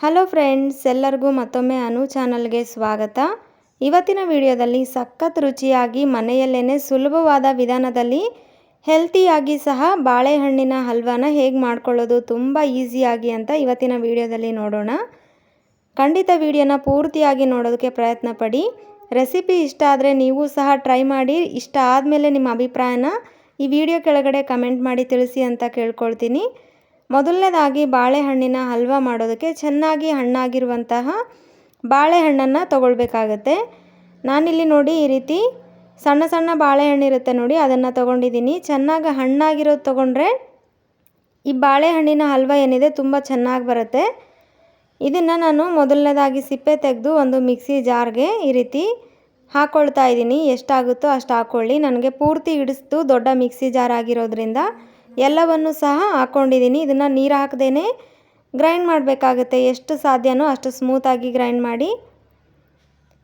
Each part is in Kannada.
ಹಲೋ ಫ್ರೆಂಡ್ಸ್ ಎಲ್ಲರಿಗೂ ಮತ್ತೊಮ್ಮೆ ಅನು ಚಾನಲ್ಗೆ ಸ್ವಾಗತ. ಇವತ್ತಿನ ವಿಡಿಯೋದಲ್ಲಿ ಸಖತ್ ರುಚಿಯಾಗಿ ಮನೆಯಲ್ಲೇ ಸುಲಭವಾದ ವಿಧಾನದಲ್ಲಿ ಹೆಲ್ತಿಯಾಗಿ ಸಹ ಬಾಳೆಹಣ್ಣಿನ ಹಲ್ವಾನ ಹೇಗೆ ಮಾಡ್ಕೊಳ್ಳೋದು ತುಂಬ ಈಸಿಯಾಗಿ ಅಂತ ಇವತ್ತಿನ ವಿಡಿಯೋದಲ್ಲಿ ನೋಡೋಣ. ಖಂಡಿತ ವಿಡಿಯೋನ ಪೂರ್ತಿಯಾಗಿ ನೋಡೋದಕ್ಕೆ ಪ್ರಯತ್ನ ಪಡಿ ರೆಸಿಪಿ ಇಷ್ಟ ಆದರೆ ನೀವು ಸಹ ಟ್ರೈ ಮಾಡಿ. ಇಷ್ಟ ಆದಮೇಲೆ ನಿಮ್ಮ ಅಭಿಪ್ರಾಯನ ಈ ವಿಡಿಯೋ ಕೆಳಗಡೆ ಕಮೆಂಟ್ ಮಾಡಿ ತಿಳಿಸಿ ಅಂತ ಕೇಳ್ಕೊಳ್ತೀನಿ. ಮೊದಲನೇದಾಗಿ ಬಾಳೆಹಣ್ಣಿನ ಹಲ್ವಾ ಮಾಡೋದಕ್ಕೆ ಚೆನ್ನಾಗಿ ಹಣ್ಣಾಗಿರುವಂತಹ ಬಾಳೆಹಣ್ಣನ್ನು ತಗೊಳ್ಬೇಕಾಗತ್ತೆ. ನಾನಿಲ್ಲಿ ನೋಡಿ ಈ ರೀತಿ ಸಣ್ಣ ಸಣ್ಣ ಬಾಳೆಹಣ್ಣಿರುತ್ತೆ ನೋಡಿ, ಅದನ್ನು ತೊಗೊಂಡಿದ್ದೀನಿ. ಚೆನ್ನಾಗಿ ಹಣ್ಣಾಗಿರೋದು ತೊಗೊಂಡ್ರೆ ಈ ಬಾಳೆಹಣ್ಣಿನ ಹಲ್ವಾ ಏನಿದೆ ತುಂಬ ಚೆನ್ನಾಗಿ ಬರುತ್ತೆ. ಇದನ್ನು ನಾನು ಮೊದಲನೇದಾಗಿ ಸಿಪ್ಪೆ ತೆಗೆದು ಒಂದು ಮಿಕ್ಸಿ ಜಾರ್ಗೆ ಈ ರೀತಿ ಹಾಕ್ಕೊಳ್ತಾ ಇದ್ದೀನಿ. ಎಷ್ಟಾಗುತ್ತೋ ಅಷ್ಟು ಹಾಕ್ಕೊಳ್ಳಿ ನನಗೆ ಪೂರ್ತಿ ಹಿಡಿಸ್ತು ದೊಡ್ಡ ಮಿಕ್ಸಿ ಜಾರ್ ಆಗಿರೋದ್ರಿಂದ ಎಲ್ಲವನ್ನು ಸಹ ಹಾಕ್ಕೊಂಡಿದ್ದೀನಿ ಇದನ್ನು ನೀರು ಹಾಕದೇ ಗ್ರೈಂಡ್ ಮಾಡಬೇಕಾಗುತ್ತೆ. ಎಷ್ಟು ಸಾಧ್ಯನೋ ಅಷ್ಟು ಸ್ಮೂತಾಗಿ ಗ್ರೈಂಡ್ ಮಾಡಿ.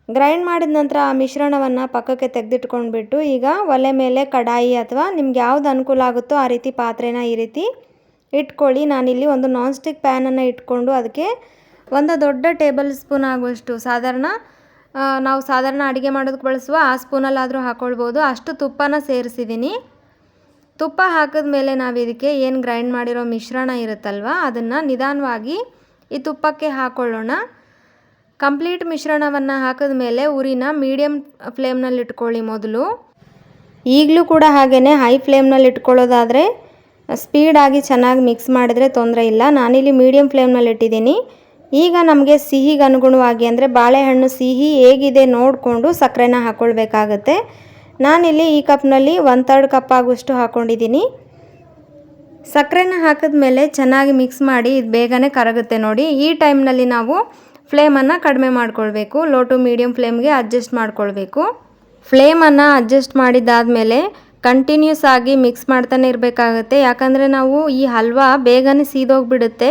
ಗ್ರೈಂಡ್ ಮಾಡಿದ ನಂತರ ಆ ಮಿಶ್ರಣವನ್ನು ಪಕ್ಕಕ್ಕೆ ತೆಗೆದಿಟ್ಕೊಂಡ್ಬಿಟ್ಟು ಈಗ ಒಲೆ ಮೇಲೆ ಕಡಾಯಿ ಅಥವಾ ನಿಮ್ಗೆ ಯಾವ್ದು ಅನುಕೂಲ ಆಗುತ್ತೋ ಆ ರೀತಿ ಪಾತ್ರೆನ ಈ ರೀತಿ ಇಟ್ಕೊಳ್ಳಿ. ನಾನಿಲ್ಲಿ ಒಂದು ನಾನ್ ಸ್ಟಿಕ್ ಪ್ಯಾನನ್ನು ಇಟ್ಕೊಂಡು ಅದಕ್ಕೆ ಒಂದು ದೊಡ್ಡ ಟೇಬಲ್ ಸ್ಪೂನ್ ಆಗುವಷ್ಟು ಸಾಧಾರಣ ನಾವು ಸಾಧಾರಣ ಅಡುಗೆ ಮಾಡೋದಕ್ಕೆ ಬಳಸುವ ಆ ಸ್ಪೂನಲ್ಲಾದರೂ ಹಾಕ್ಕೊಳ್ಬೋದು ಅಷ್ಟು ತುಪ್ಪನ ಸೇರಿಸಿದ್ದೀನಿ. ತುಪ್ಪ ಹಾಕಿದ ಮೇಲೆ ನಾವು ಇದಕ್ಕೆ ಏನು ಗ್ರೈಂಡ್ ಮಾಡಿರೋ ಮಿಶ್ರಣ ಇರುತ್ತಲ್ವ, ಅದನ್ನು ನಿಧಾನವಾಗಿ ಈ ತುಪ್ಪಕ್ಕೆ ಹಾಕೊಳ್ಳೋಣ. ಕಂಪ್ಲೀಟ್ ಮಿಶ್ರಣವನ್ನು ಹಾಕಿದ ಮೇಲೆ ಉರಿನ ಮೀಡಿಯಮ್ ಫ್ಲೇಮ್ನಲ್ಲಿ ಇಟ್ಕೊಳ್ಳಿ ಮೊದಲು. ಈಗಲೂ ಕೂಡ ಹಾಗೆಯೇ ಹೈ ಫ್ಲೇಮ್ನಲ್ಲಿ ಇಟ್ಕೊಳ್ಳೋದಾದರೆ ಸ್ಪೀಡಾಗಿ ಚೆನ್ನಾಗಿ ಮಿಕ್ಸ್ ಮಾಡಿದರೆ ತೊಂದರೆ ಇಲ್ಲ. ನಾನಿಲ್ಲಿ ಮೀಡಿಯಮ್ ಫ್ಲೇಮ್ನಲ್ಲಿ ಇಟ್ಟಿದ್ದೀನಿ. ಈಗ ನಮಗೆ ಸಿಹಿಗೆ ಅನುಗುಣವಾಗಿ ಅಂದರೆ ಬಾಳೆಹಣ್ಣು ಸಿಹಿ ಹೇಗಿದೆ ನೋಡಿಕೊಂಡು ಸಕ್ಕರೆನ ಹಾಕ್ಕೊಳ್ಬೇಕಾಗತ್ತೆ ನಾನಿಲ್ಲಿ ಈ ಕಪ್ನಲ್ಲಿ ಒನ್ ತರ್ಡ್ ಕಪ್ ಆಗುವಷ್ಟು ಹಾಕ್ಕೊಂಡಿದ್ದೀನಿ ಸಕ್ಕರೆನ ಹಾಕಿದ ಮೇಲೆ ಚೆನ್ನಾಗಿ ಮಿಕ್ಸ್ ಮಾಡಿ ಇದು ಬೇಗನೆ ಕರಗುತ್ತೆ ನೋಡಿ. ಈ ಟೈಮ್ನಲ್ಲಿ ನಾವು ಫ್ಲೇಮನ್ನು ಕಡಿಮೆ ಮಾಡ್ಕೊಳ್ಬೇಕು. ಲೋ ಟು ಮೀಡಿಯಮ್ ಫ್ಲೇಮ್ಗೆ ಅಡ್ಜಸ್ಟ್ ಮಾಡ್ಕೊಳ್ಬೇಕು. ಫ್ಲೇಮನ್ನು ಅಡ್ಜಸ್ಟ್ ಮಾಡಿದ್ದಾದಮೇಲೆ ಕಂಟಿನ್ಯೂಸ್ ಆಗಿ ಮಿಕ್ಸ್ ಮಾಡ್ತಾನೆ ಇರಬೇಕಾಗುತ್ತೆ. ಯಾಕಂದರೆ ನಾವು ಈ ಹಲ್ವಾ ಬೇಗನೆ ಸೀದೋಗಿಬಿಡುತ್ತೆ.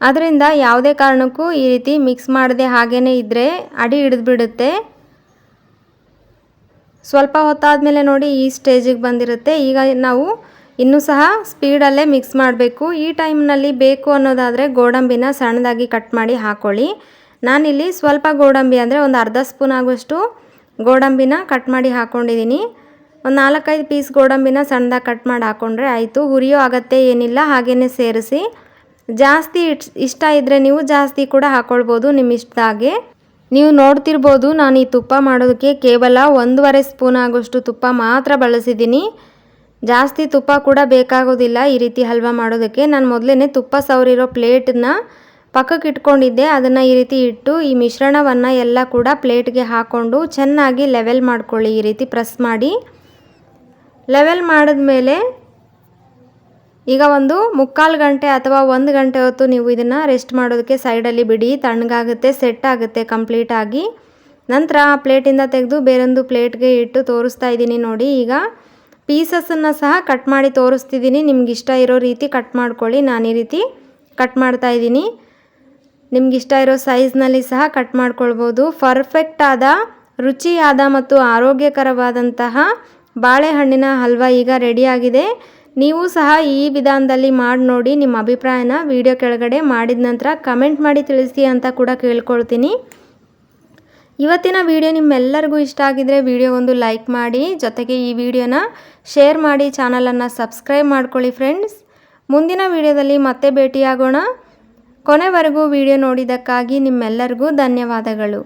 ಅದರಿಂದ ಯಾವುದೇ ಕಾರಣಕ್ಕೂ ಈ ರೀತಿ ಮಿಕ್ಸ್ ಮಾಡದೆ ಹಾಗೇ ಇದ್ದರೆ ಅಡಿ ಹಿಡಿದ್ಬಿಡುತ್ತೆ. ಸ್ವಲ್ಪ ಹೊತ್ತಾದಮೇಲೆ ನೋಡಿ ಈ ಸ್ಟೇಜಿಗೆ ಬಂದಿರುತ್ತೆ. ಈಗ ನಾವು ಇನ್ನೂ ಸಹ ಸ್ಪೀಡಲ್ಲೇ ಮಿಕ್ಸ್ ಮಾಡಬೇಕು. ಈ ಟೈಮ್ನಲ್ಲಿ ಬೇಕು ಅನ್ನೋದಾದರೆ ಗೋಡಂಬಿನ ಸಣ್ಣದಾಗಿ ಕಟ್ ಮಾಡಿ ಹಾಕ್ಕೊಳ್ಳಿ ನಾನಿಲ್ಲಿ ಸ್ವಲ್ಪ ಗೋಡಂಬಿ ಅಂದರೆ ಒಂದು ಅರ್ಧ ಸ್ಪೂನ್ ಆಗುವಷ್ಟು ಗೋಡಂಬಿನ ಕಟ್ ಮಾಡಿ ಹಾಕ್ಕೊಂಡಿದ್ದೀನಿ ಒಂದು ನಾಲ್ಕೈದು ಪೀಸ್ ಗೋಡಂಬಿನ ಸಣ್ಣದಾಗಿ ಕಟ್ ಮಾಡಿ ಹಾಕ್ಕೊಂಡ್ರೆ ಆಯಿತು. ಹುರಿಯೋ ಆಗತ್ತೆ ಏನಿಲ್ಲ ಹಾಗೇ ಸೇರಿಸಿ. ಜಾಸ್ತಿ ಇಷ್ಟ ಇದ್ದರೆ ನೀವು ಜಾಸ್ತಿ ಕೂಡ ಹಾಕ್ಕೊಳ್ಬೋದು ನಿಮ್ಮ ಇಷ್ಟದಾಗೆ ನೀವು ನೋಡ್ತಿರ್ಬೋದು, ನಾನು ಈ ತುಪ್ಪ ಮಾಡೋದಕ್ಕೆ ಕೇವಲ ಒಂದೂವರೆ ಸ್ಪೂನ್ ಆಗೋಷ್ಟು ತುಪ್ಪ ಮಾತ್ರ ಬಳಸಿದ್ದೀನಿ. ಜಾಸ್ತಿ ತುಪ್ಪ ಕೂಡ ಬೇಕಾಗೋದಿಲ್ಲ ಈ ರೀತಿ ಹಲ್ವಾ ಮಾಡೋದಕ್ಕೆ. ನಾನು ಮೊದಲೇ ತುಪ್ಪ ಸವರಿರೋ ಪ್ಲೇಟನ್ನ ಪಕ್ಕಕ್ಕೆ ಇಟ್ಕೊಂಡಿದ್ದೆ. ಅದನ್ನು ಈ ರೀತಿ ಇಟ್ಟು ಈ ಮಿಶ್ರಣವನ್ನು ಎಲ್ಲ ಕೂಡ ಪ್ಲೇಟ್ಗೆ ಹಾಕ್ಕೊಂಡು ಚೆನ್ನಾಗಿ ಲೆವೆಲ್ ಮಾಡ್ಕೊಳ್ಳಿ ಈ ರೀತಿ ಪ್ರೆಸ್ ಮಾಡಿ. ಲೆವೆಲ್ ಮಾಡಿದ್ಮೇಲೆ ಈಗ ಒಂದು ಮುಕ್ಕಾಲು ಗಂಟೆ ಅಥವಾ ಒಂದು ಗಂಟೆ ಹೊತ್ತು ನೀವು ಇದನ್ನು ರೆಸ್ಟ್ ಮಾಡೋದಕ್ಕೆ ಸೈಡಲ್ಲಿ ಬಿಡಿ. ತಣ್ಣಗಾಗುತ್ತೆ ಸೆಟ್ ಆಗುತ್ತೆ ಕಂಪ್ಲೀಟಾಗಿ ನಂತರ ಆ ಪ್ಲೇಟಿಂದ ತೆಗೆದು ಬೇರೊಂದು ಪ್ಲೇಟ್ಗೆ ಇಟ್ಟು ತೋರಿಸ್ತಾ ಇದ್ದೀನಿ ನೋಡಿ. ಈಗ ಪೀಸಸನ್ನು ಸಹ ಕಟ್ ಮಾಡಿ ತೋರಿಸ್ತಿದ್ದೀನಿ. ನಿಮ್ಗೆ ಇಷ್ಟ ಇರೋ ರೀತಿ ಕಟ್ ಮಾಡ್ಕೊಳ್ಳಿ. ನಾನು ಈ ರೀತಿ ಕಟ್ ಮಾಡ್ತಾ ಇದ್ದೀನಿ. ನಿಮ್ಗೆ ಇಷ್ಟ ಇರೋ ಸೈಜ್ನಲ್ಲಿ ಸಹ ಕಟ್ ಮಾಡ್ಕೊಳ್ಬೋದು. ಪರ್ಫೆಕ್ಟಾದ ರುಚಿಯಾದ ಮತ್ತು ಆರೋಗ್ಯಕರವಾದಂತಹ ಬಾಳೆಹಣ್ಣಿನ ಹಲ್ವಾ ಈಗ ರೆಡಿಯಾಗಿದೆ ನೀವು ಸಹ ಈ ವಿಧಾನದಲ್ಲಿ ಮಾಡಿ ನೋಡಿ ನಿಮ್ಮ ಅಭಿಪ್ರಾಯನ ವಿಡಿಯೋ ಕೆಳಗಡೆ ಮಾಡಿದ ನಂತರ ಕಮೆಂಟ್ ಮಾಡಿ ತಿಳಿಸಿ ಅಂತ ಕೂಡ ಕೇಳ್ಕೊಳ್ತೀನಿ. ಇವತ್ತಿನ ವಿಡಿಯೋ ನಿಮ್ಮೆಲ್ಲರಿಗೂ ಇಷ್ಟ ಆಗಿದ್ರೆ ವಿಡಿಯೋ ಒಂದು ಲೈಕ್ ಮಾಡಿ, ಜೊತೆಗೆ ಈ ವಿಡಿಯೋನ ಶೇರ್ ಮಾಡಿ, ಚಾನಲನ್ನು ಸಬ್ಸ್ಕ್ರೈಬ್ ಮಾಡ್ಕೊಳ್ಳಿ ಫ್ರೆಂಡ್ಸ್. ಮುಂದಿನ ವಿಡಿಯೋದಲ್ಲಿ ಮತ್ತೆ ಭೇಟಿಯಾಗೋಣ. ಕೊನೆವರೆಗೂ ವಿಡಿಯೋ ನೋಡಿದ್ದಕ್ಕಾಗಿ ನಿಮ್ಮೆಲ್ಲರಿಗೂ ಧನ್ಯವಾದಗಳು.